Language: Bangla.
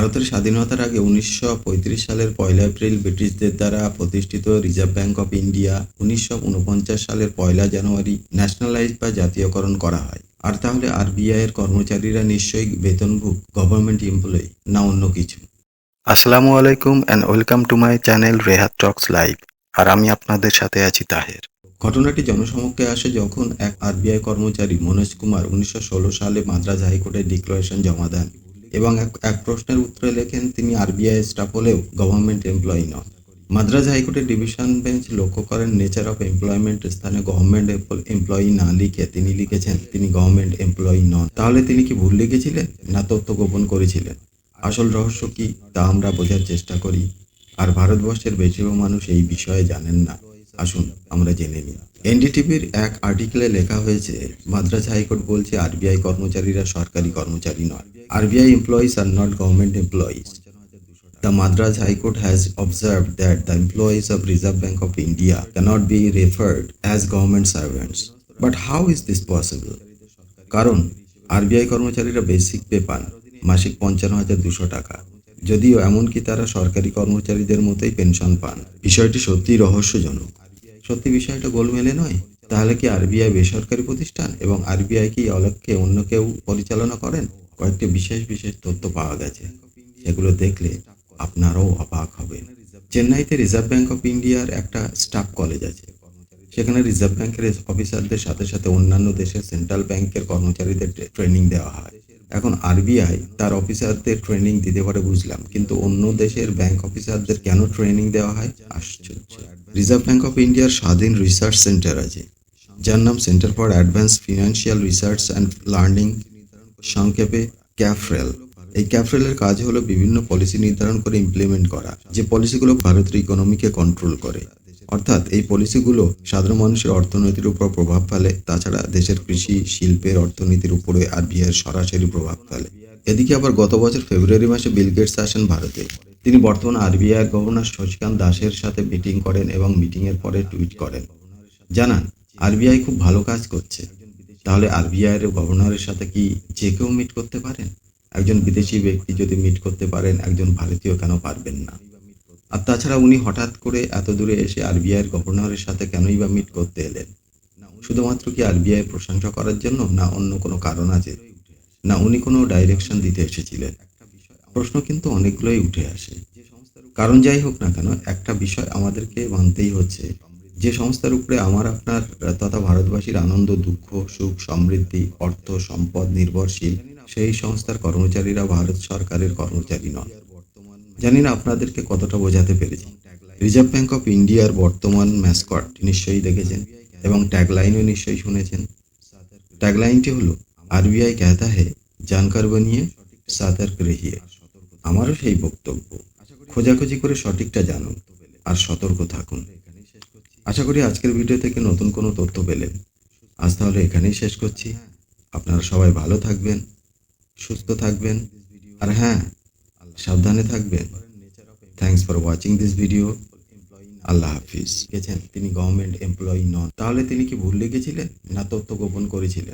ভারতের স্বাধীনতার আগে উনিশশো পঁয়ত্রিশ সালের পয়লা এপ্রিল ব্রিটিশদের দ্বারা প্রতিষ্ঠিত রিজার্ভ ব্যাঙ্ক অফ ইন্ডিয়া উনিশশো উনপঞ্চাশ সালের পয়লা জানুয়ারি ন্যাশনালাইজ বা জাতীয়করণ করা হয়। আর তাহলে আরবিআই এর কর্মচারীরা নিশ্চয়ই বেতনভুক গভর্নমেন্ট এমপ্লয়ি না অন্য কিছু? আসসালামু আলাইকুম and welcome to my channel Rehat talks live আর আমি আপনাদের সাথে আছি তাহের। ঘটনাটি জনসমক্ষে আসে যখন এক আরবিআই কর্মচারী মনোজ কুমার উনিশশো ষোলো সালে মাদ্রাজ হাইকোর্টে ডিক্লারেশন জমা দেন। এবং এক প্রশ্নের উত্তরে লেখেন, তিনি আরবিআই স্টাফ হলেও গভর্নমেন্ট এমপ্লয়ি নন। মাদ্রাজ হাইকোর্টের ডিভিশন বেঞ্চ লক্ষ্য করেন নেচার অফ এমপ্লয়মেন্ট স্থানে গভর্নমেন্ট এমপ্লয়ি না লিখে তিনি লিখেছেন, তিনি গভর্নমেন্ট এমপ্লয়ি নন। তাহলে তিনি কি ভুল লিখেছিলেন? না তথ্য গোপন করেছিলেন? আসল রহস্য কি, তা আমরা বোঝার চেষ্টা করি। আর ভারতবর্ষের বেশিরভাগ মানুষ এই বিষয়ে জানেন না। আসুন, আমরা জেনে নিই। এনডিটিভির এক আর্টিকেলে লেখা হয়েছে, মাদ্রাজ হাইকোর্ট বলছে আরবিআই কর্মচারীরা সরকারি কর্মচারী নয়। RBI employees are not government employees The Madras High Court has observed that the employees of Reserve Bank of India cannot be referred as government servants. But how is this possible? কারণ আরবিআই কর্মচারীরা বেসিক পে পান, মাসিক পঞ্চান্ন হাজার দুশো টাকা। যদিও এমনকি তারা সরকারি কর্মচারীদের মতোই পেনশন পান। বিষয়টি সত্যিই রহস্যজনক। সত্যি বিষয়টা গোলমেলে নয়? তাহলে কি আরবিআই বেসরকারি প্রতিষ্ঠান এবং আরবিআই কি অলক্ষ্যে অন্য কেউ পরিচালনা করেন? কয়েকটি বিশেষ বিশেষ তথ্য পাওয়া গেছে। সেগুলো দেখলে আপনারাও অবাক হবেন। চেন্নাইতে রিজার্ভ ব্যাংক অফ ইন্ডিয়ার একটা স্টাফ কলেজ আছে। সেখানে রিজার্ভ ব্যাংকের অফিসারদের সাথে সাথে অন্যান্য দেশের সেন্ট্রাল ব্যাংকের কর্মচারীদের ট্রেনিং দেওয়া হয়। এখন আরবিআই তার অফিসারদের ট্রেনিং দিতে পারে বুঝলাম, কিন্তু অন্য দেশের ব্যাংক অফিসারদের কেন ট্রেনিং দেওয়া হয়? আশ্চর্য। রিজার্ভ ব্যাংক অফ ইন্ডিয়ার স্বাধীন রিসার্চ সেন্টার আছে। যার নাম centre for advance financial research and learning সংক্ষেপে ক্যাফরেল। এই ক্যাফরেলের কাজ হলো বিভিন্ন পলিসি নির্ধারণ করে ইমপ্লিমেন্ট করা, যে পলিসিগুলো ভারতের ইকোনমিকে কন্ট্রোল করে। অর্থাৎ এই পলিসিগুলো সাধারণ মানুষের অর্থনীতির উপর প্রভাব ফেলে, তাছাড়া দেশের কৃষি, শিল্পের অর্থনীতির উপরে আরবিআই সরাসরি প্রভাব ফেলে। এদিকে আবার গত বছর ফেব্রুয়ারি মাসে বিল গেটস আসেন ভারতে। তিনি বর্তমান আরবিআই গভর্নর শশীকান্ত দাসের সাথে মিটিং করেন এবং মিটিং এর পরে টুইট করেন। জানান, আরবিআই খুব ভালো কাজ করছে। তাহলে আরবিআই এর গভর্নরের সাথে কি যে কেউ মিট করতে পারেন? একজন বিদেশি ব্যক্তি যদি মিট করতে পারেন, একজন ভারতীয় কেন পারবেন না? আর তাছাড়া উনি হঠাৎ করে এত দূরে এসে আরবিআই এর গভর্নরের সাথে কেনই বা মিট করতে এলেন? শুধুমাত্র কি আরবিআই প্রশংসা করার জন্য, না অন্য কোনো কারণ আছে? না উনি কোনো ডাইরেকশন দিতে এসেছিলেন? প্রশ্ন কিন্তু অনেকগুলোই উঠে আসে। কারণ যাই হোক না কেন, একটা বিষয় আমাদেরকে মানতেই হচ্ছে। যে সংস্থার উপরে আমার, আপনার, তথা ভারতবাসীর আনন্দ, দুঃখ, সুখ, সমৃদ্ধি, অর্থ, সম্পদ নির্ভরশীল, সেই সংস্থার কর্মচারীরা ভারত সরকারের কর্মচারী নন। জানি না আপনাদেরকে কতটা বোঝাতে পেরেছি। রিজার্ভ ব্যাঙ্ক অফ ইন্ডিয়ার বর্তমান ম্যাসকট নিশ্চয়ই দেখেছেন এবং ট্যাগলাইনও নিশ্চয়ই শুনেছেন। ট্যাগলাইনটি হলো, আরবিআই ক্যাথা হে, জানকার বানিয়ে সাতার রেহিয়ে। আমারও সেই বক্তব্য। খোঁজাখুঁজি করে সঠিকটা জানুন আর সতর্ক থাকুন। আশা করি আজকের ভিডিও থেকে নতুন কোনো তথ্য পেলেন। আজ তাহলে এখানেই শেষ করছি। আপনারা সবাই ভালো থাকবেন, সুস্থ থাকবেন, আর হ্যাঁ সাবধানে থাকবেন। Thanks for watching this video আল্লাহ হাফিজ। গেছেন তিনি গভর্নমেন্ট এমপ্লয়ি নন। তাহলে তিনি কি ভুল লিখেছিলেন? না তথ্য গোপন করেছিলেন?